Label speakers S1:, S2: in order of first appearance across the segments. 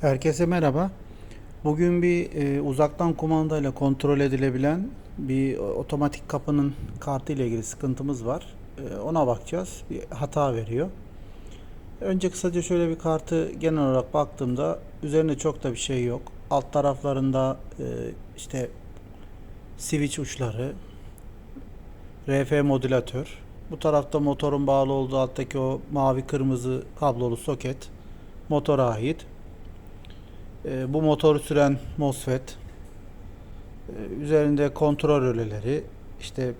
S1: Herkese merhaba. Bugün bir e, uzaktan kumandayla kontrol edilebilen bir otomatik kapının kartı ile ilgili sıkıntımız var. E, ona bakacağız. Bir hata veriyor. Önce kısaca şöyle bir kartı genel olarak baktığımda üzerinde çok da bir şey yok. Alt taraflarında e, işte switch uçları, RF modülatör. Bu tarafta motorun bağlı olduğu alttaki o mavi kırmızı kablolu soket motora ait. E, bu motoru süren MOSFET, e, üzerinde kontrol röleleri, işte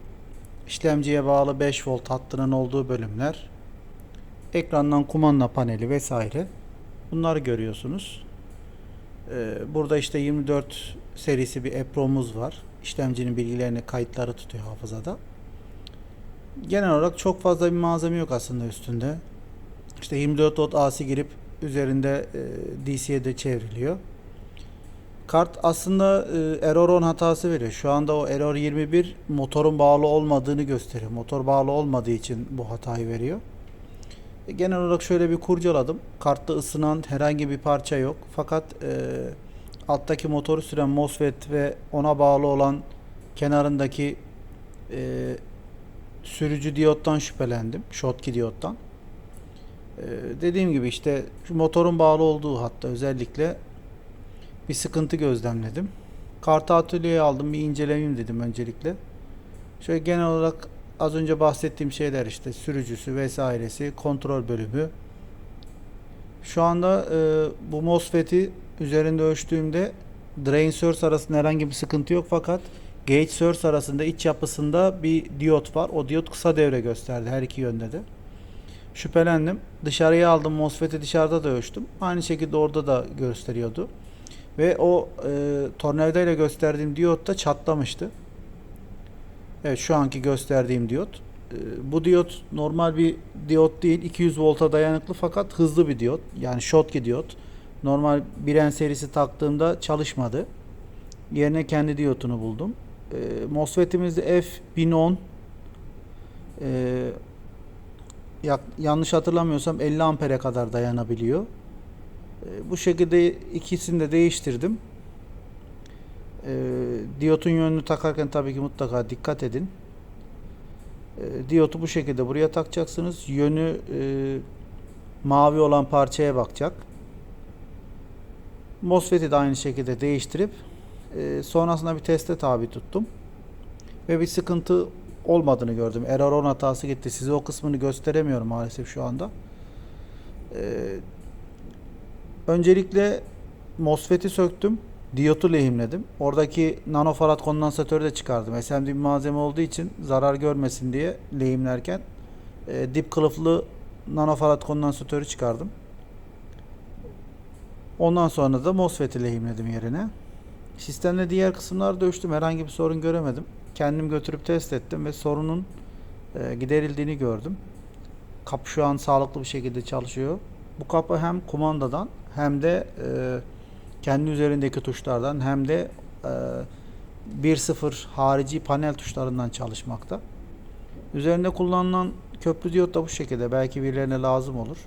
S1: işlemciye bağlı 5 volt hattının olduğu bölümler, ekrandan kumanda paneli vesaire. Bunları görüyorsunuz. E, burada işte 24 serisi bir EPROM'umuz var. İşlemcinin bilgilerini, kayıtları tutuyor hafızada. Genel olarak çok fazla bir malzeme yok aslında üstünde. İşte 24 volt AC girip üzerinde e, DC'ye de çevriliyor. Kart aslında e, error 10 hatası veriyor. Şu anda o error 21 motorun bağlı olmadığını gösteriyor. Motor bağlı olmadığı için bu hatayı veriyor. E, genel olarak şöyle bir kurcaladım. Kartta ısınan herhangi bir parça yok. Fakat e, alttaki motoru süren MOSFET ve ona bağlı olan kenarındaki e, sürücü diyottan şüphelendim. Schottky diyottan. Ee, dediğim gibi işte şu motorun bağlı olduğu hatta özellikle bir sıkıntı gözlemledim. Kartı atölyeye aldım bir inceleyeyim dedim öncelikle. Şöyle genel olarak az önce bahsettiğim şeyler işte sürücüsü vesairesi kontrol bölümü. Şu anda e, bu MOSFET'i üzerinde ölçtüğümde drain source arasında herhangi bir sıkıntı yok fakat gate source arasında iç yapısında bir diyot var. O diyot kısa devre gösterdi her iki yönde de. Şüphelendim. Dışarıya aldım MOSFET'i dışarıda da ölçtüm. Aynı şekilde orada da gösteriyordu. Ve o e, tornavida ile gösterdiğim diyot da çatlamıştı. Evet şu anki gösterdiğim diyot. E, bu diyot normal bir diyot değil. 200 volta dayanıklı fakat hızlı bir diyot. Yani Schottky diyot. Normal Biren serisi taktığımda çalışmadı. Yerine kendi diyotunu buldum. E, MOSFET'imizde F1010 e, yak- yanlış hatırlamıyorsam 50 ampere kadar dayanabiliyor. E, bu şekilde ikisini de değiştirdim. E, diyotun yönünü takarken tabii ki mutlaka dikkat edin. E, diyotu bu şekilde buraya takacaksınız. Yönü e, mavi olan parçaya bakacak. MOSFET'i de aynı şekilde değiştirip e, sonrasında bir teste tabi tuttum. Ve bir sıkıntı olmadığını gördüm. Error 10 hatası gitti. Size o kısmını gösteremiyorum maalesef şu anda. Ee, öncelikle MOSFET'i söktüm. Diyotu lehimledim. Oradaki nanofarad kondansatörü de çıkardım. SMD bir malzeme olduğu için zarar görmesin diye lehimlerken e, dip kılıflı nanofarad kondansatörü çıkardım. Ondan sonra da MOSFET'i lehimledim yerine. Sistemde diğer kısımlarda ölçtüm. Herhangi bir sorun göremedim. Kendim götürüp test ettim ve sorunun e, giderildiğini gördüm. Kapı şu an sağlıklı bir şekilde çalışıyor. Bu kapı hem kumandadan hem de e, kendi üzerindeki tuşlardan hem de e, 1.0 harici panel tuşlarından çalışmakta. Üzerinde kullanılan köprü diyot da bu şekilde. Belki birilerine lazım olur.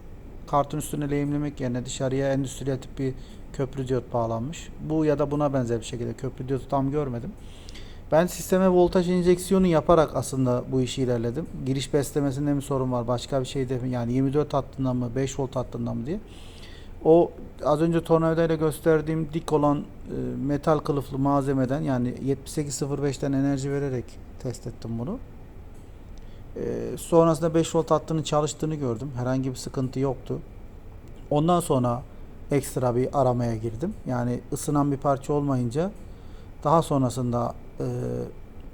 S1: Kartın üstüne lehimlemek yerine dışarıya endüstriyel tip bir köprü diyot bağlanmış. Bu ya da buna benzer bir şekilde köprü diyotu tam görmedim. Ben sisteme voltaj enjeksiyonu yaparak aslında bu işi ilerledim. Giriş beslemesinde mi sorun var, başka bir şeyde mi? Yani 24 hattından mı, 5 volt hattından mı diye. O az önce tornavida ile gösterdiğim dik olan e, metal kılıflı malzemeden yani 7805'ten enerji vererek test ettim bunu. E, sonrasında 5 volt hattının çalıştığını gördüm. Herhangi bir sıkıntı yoktu. Ondan sonra ekstra bir aramaya girdim. Yani ısınan bir parça olmayınca daha sonrasında e,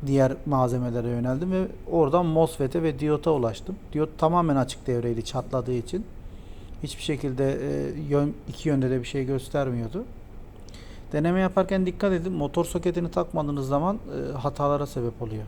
S1: diğer malzemelere yöneldim ve oradan MOSFET'e ve diyota ulaştım. Diyot tamamen açık devreydi çatladığı için. Hiçbir şekilde e, yön, iki yönde de bir şey göstermiyordu. Deneme yaparken dikkat edin. Motor soketini takmadığınız zaman e, hatalara sebep oluyor.